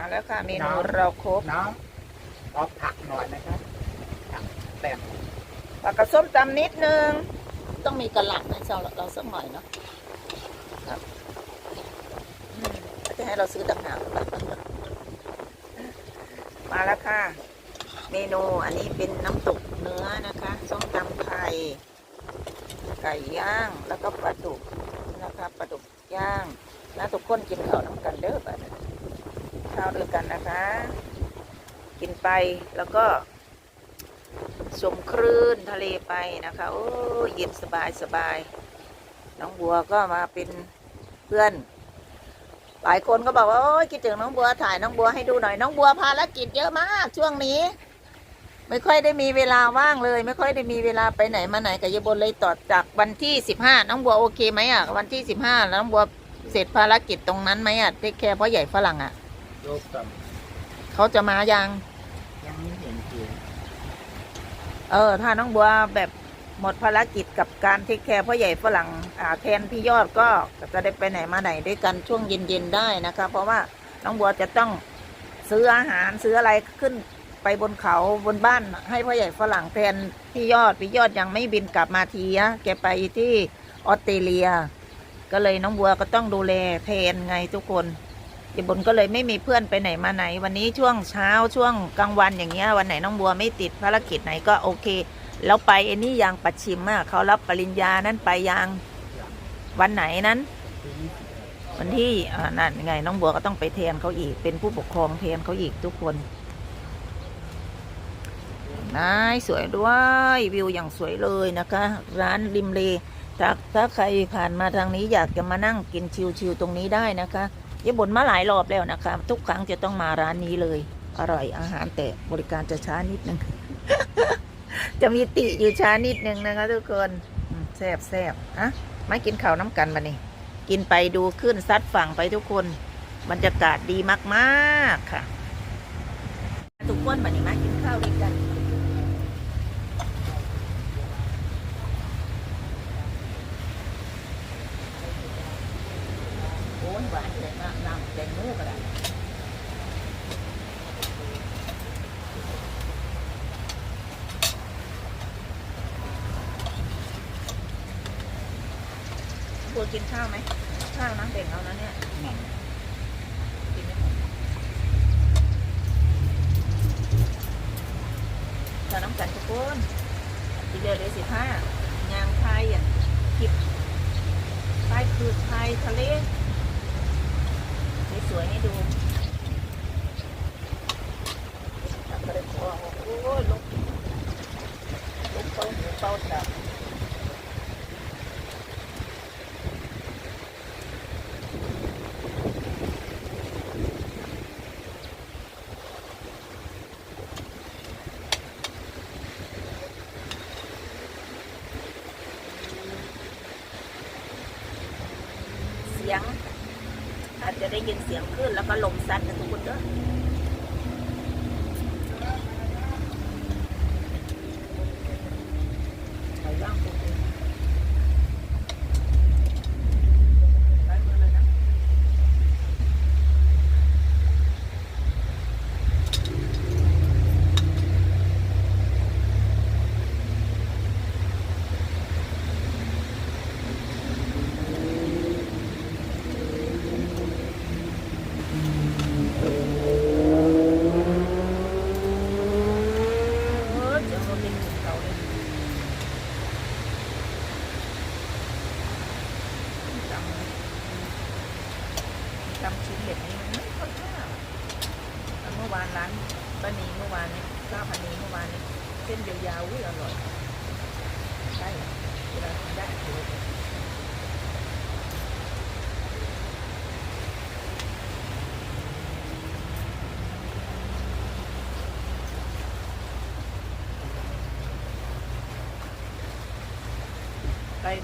มาแล้วค่ะเมนูเราครบน้องขอผักหน่อยนะครับผักแต้มผักกระส้มตำนิดนึง ต้องมีกระหล่ำนะเราเราสักหน่อยเนาะครับอืมเขาจะให้เราซื้อต่างหากหรือเปล่ามาแล้วค่ะ เมนูอันนี้เป็นน้ำตกเนื้อนะคะส้มตำไทยไก่ย่างแล้วก็ปลาดุกนะคะปลาดุกย่างแล้วทุกคนกินข้าวน้ำกันเด้อบัดนี้ ข้าวด้วยกันนะคะ กินไปแล้วก็ชมคลื่นทะเลไปนะคะ โอ้ยเย็นสบายสบายน้องบัวก็มาเป็นเพื่อน หลายคนก็บอกว่าโอ้ยคิดถึงน้องบัวถ่ายน้องบัวให้ดูหน่อยน้องบัวภารกิจเยอะมากช่วงนี้ ไม่ค่อยได้มีเวลาว่างเลย ไม่ค่อยได้มีเวลาไปไหนมาไหนกับยายบนเลยต่อจากวันที่สิบห้าน้องบัวโอเคไหมอะวันที่สิบห้าน้องบัวเสร็จภารกิจตรงนั้นไหมอะเทคแคร์พ่อใหญ่ฝรั่งอะ โยกต่เขาจะมายังำยังไม่เห็นจริงเออ ถ้าน้องบัวแบบหมดภารกิจกับการเทคแคร์พ่อใหญ่ฝรั่งอ่าแทนพี่ยอดก็จะได้ไปไหนมาไหนด้วยกันช่วงเย็นๆได้นะคะ เพราะว่าน้องบัวจะต้องซื้ออาหารซื้ออะไรขึ้นไปบนเขาบนบ้าน ให้พ่อใหญ่ฝรั่งแทนพี่ยอดพี่ยอดยังไม่บินกลับมาทีอะแกไปที่ออสเตรเลีย ก็เลยน้องบัวก็ต้องดูแลแทนไงทุกคน ยายบนก็เลยไม่มีเพื่อนไปไหนมาไหน วันนี้ช่วงเช้าช่วงกลางวันอย่างเงี้ยวันไหนน้องบัวไม่ติดภารกิจไหนก็โอเค แล้วไปไอ้นี่ยางปัดชิมอะเขารับปริญญานั้นไปยางวันไหนนั้น วันที่อ่านั่นไง น้องบัวก็ต้องไปแทนเขาอีก เป็นผู้ปกครองแทนเขาอีกทุกคนนายสวยด้วยวิวอย่างสวยเลยนะคะ ร้านริมเลถ้าถ้าใครผ่านมาทางนี้อยากจะมานั่งกินชิวๆตรงนี้ได้นะคะ ยายบ่นมาหลายรอบแล้วนะคะ ทุกครั้งจะต้องมาร้านนี้เลย อร่อยอาหารแต่บริการจะช้านิดนึง จะมีติอยู่ช้านิดนึงนะคะ ทุกคนแซ่บแซ่บอะมากินข้าวน้ำกันมานี่กินไปดูขึ้นซัดฝั่งไปทุกคนบรรยากาศดีมาก ๆ ค่ะ ทุกคนบันนี้มากินข้าวด้วยกัน โอ้ยหวานเลยมากน้ำแดงมูกก็ได้บัวกินข้าวไหมข้าวน้ำเด่งเอานะเนี่ยนั่นกินไม่หมดถ้าน้ำกันทุกคนทีเดียวเลยสิห้ายางไทยอะคลิปไทยคือไทยทะเล สวยๆให้ดูทำกระเป๋าโอ้ยลุกลุกเป้าหูเป้าจับ เสียง อาจจะได้ ยินเสียงขึ้นแล้วก็ลมซัดนะทุกคนเด้อ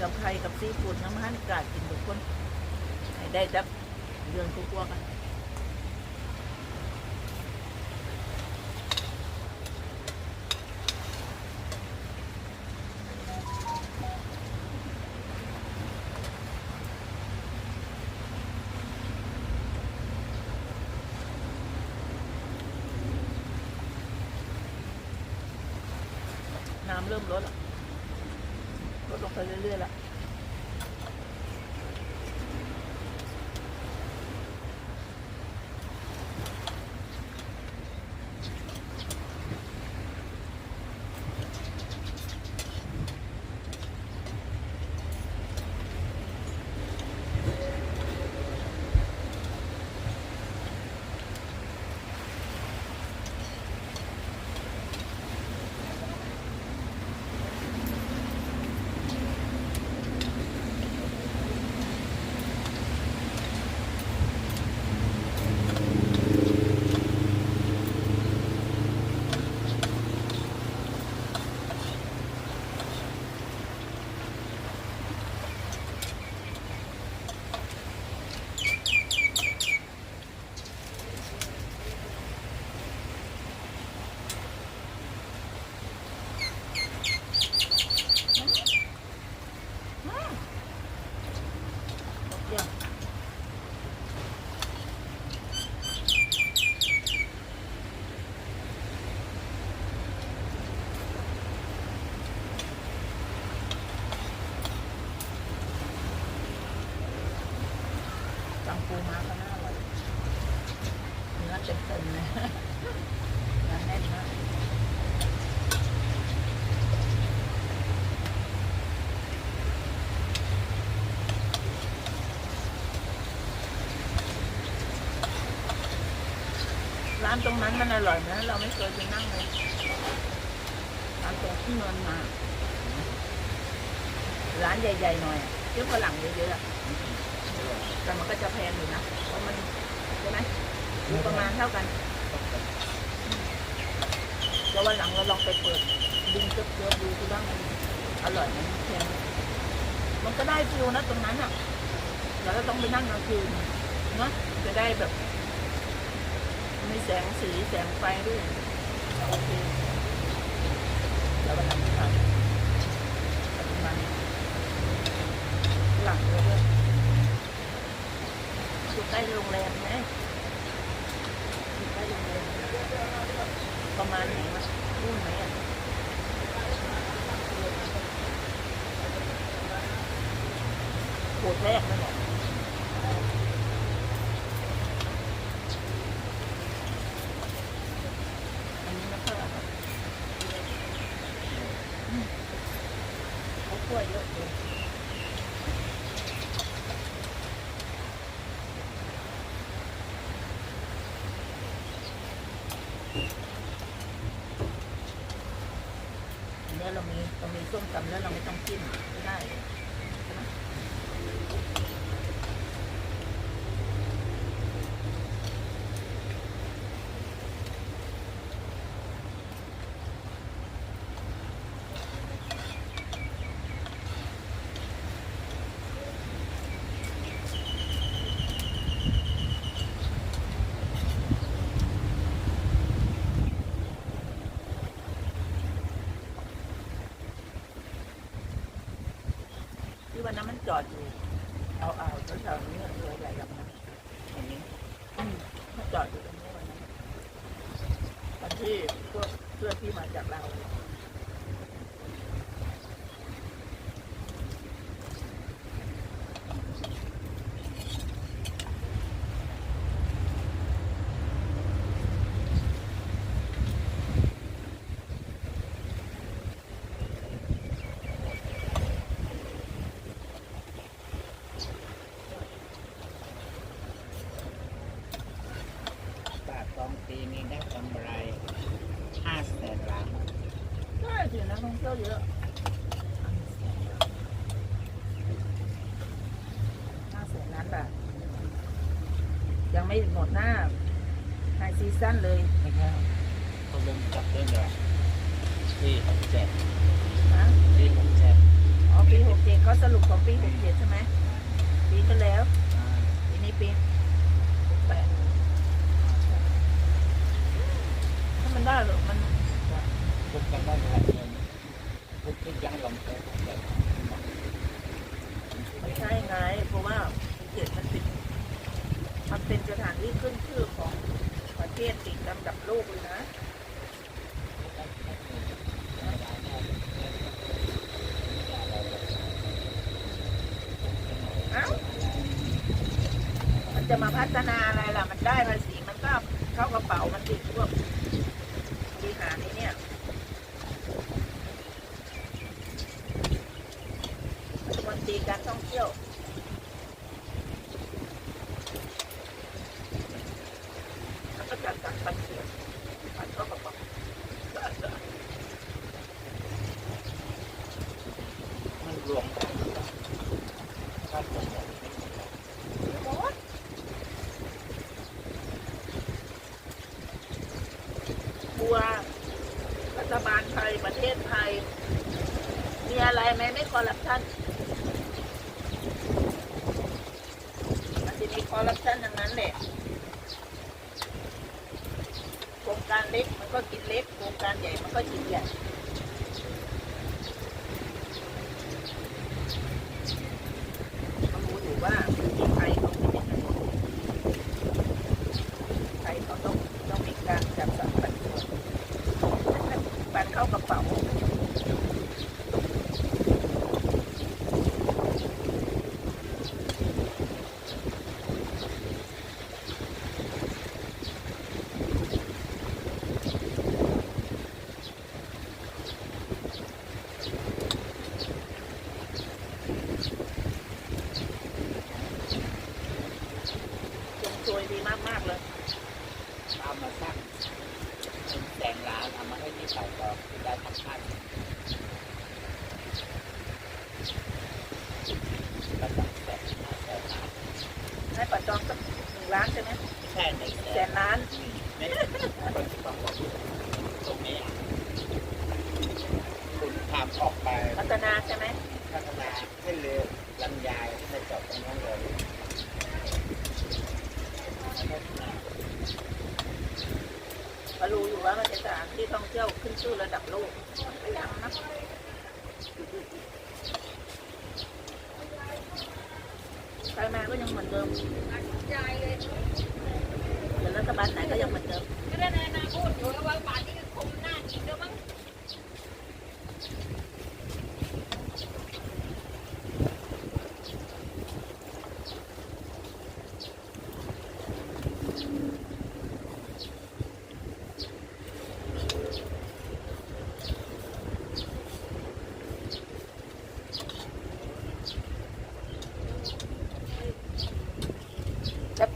กับไข่กับซีฟู้ดน้ำมันกาดกินทุกคนให้ได้จับเรื่องทุกวัวกันน้ำเริ่มลดแล้ว ลงไปเรื่อยๆละ เยี่ยมจังปูมาก็น่าอร่อย เนื้อเต็มๆเลยเนื้อแน่นมากร้านตรงนั้นมันอร่อยนะเราไม่เคยไอยู่ประมาณเท่ากันแล้ววันหลังเราลองไปเปิดดึงเยอะๆดูที่บ้างมันอร่อยมันแพงมันก็ได้ฟิวนะตรงนั้นอะเราต้องไปนั่งกลางคืนนะจะได้แบบ มีแสงสีแสงไฟด้วยโอเคแล้ววันนั้นทำปัจจุบันหลังเลยด้วยอยู่ใกล้โรงแรมไงอยู่ใกล้โรงแรมประมาณไหนวะรุ่นไหนอะโหดแรกนั่นแหละ อันนี้ไม่ค่อยอร่อยอืมเขาคั่วเยอะเลยอันนี้เรามี เรามีส้มตำแล้วเราไม่ต้องจิ้มได้ใช่ไหม ที่วันนั้นมัน จอดอยู่เอาเอาแถวๆนี้เรือใหญ่ลำนั้นเห็นไหมอืมมันจอดอยู่ตรงนี้วันนั้นตอนที่พวกเพื่อนที่มาจากเราว บาทสองปีนี้ได้กำไรห้าแสนล้าน ใช่สินักท่องเที่ยวเยอะห้าแสนล้านบาทยังไม่หมดหน้าไฮซีซั่นเลยไม่ใช่เขาลงจับได้เลยปีหกเจ็ดนะปีหกเจ็ดอ๋อปีหกเจ็ดเขาสรุปของปีหกเจ็ดใช่ไหมปีที่แล้วอีนี้ปีดถ้ามันได้หรอมัน พุกกันได้เท่าไหร่เงินพุกที่ยังลงไปหกเจ็ด ไม่ใช่ไง เพราะว่าภูเก็ตมันเป็นมันเป็นสถานที่ขึ้นชื่อของประเทศติดลำดับโลกเลยนะ ไม่ได้ไม่ได้ จะมาพัฒนาอะไรล่ะ มันได้ภาษีมันก็เข้ากระเป๋ามันติดพวกบริหารนี่เนี่ยมนตรีการท่องเที่ยว แล้วก็จัดการปันเสียปันเข้ากระเป๋า มันรวมกันก็หมด กลัวรัฐบาลไทยประเทศไทย มีอะไรไหมไม่คอร์รัปชันมันจะมีค อร์รัปชันอย่างนั้นแหละโครงการเล็กมันก็กินเล็กโครงการใหญ่มันก็กินใหญ่เขารู้อยู่ว่าที่ไทยเขาเป็นยังไงไทยเขาต้องต้องมีการจัดสรรปันส่วนปันเข้ากระเป๋า จงซวยดีมาก ๆ เลย เอามาสร้างเป็นแส งล้านเอามาให้ที่ฝ่ายต่อที่ได้ทำพันแล้วก็แสนห้าแสนล้านให้ปัดจองสักหนึ่งล้านใช่ไหมแค่ในแสแสนนล้านไม่คนที่บอกว่าตรงนี้ คุณทำออกไปพัฒนาใช่ไหมพัฒนาให้เร็วลำยายให้จบตรงนั้นเลย ก็รู้อยู่ว่ามันเป็นสถาน ที่ท่องเที่ยวขึ้นชื่อระดับโลกมันก็ยังนะใครมาก็ยังเหมือนเดิมเดี๋ยวรัฐบาลไหนก็ยังเหมือนเดิมแ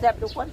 ซ่บๆทุกคน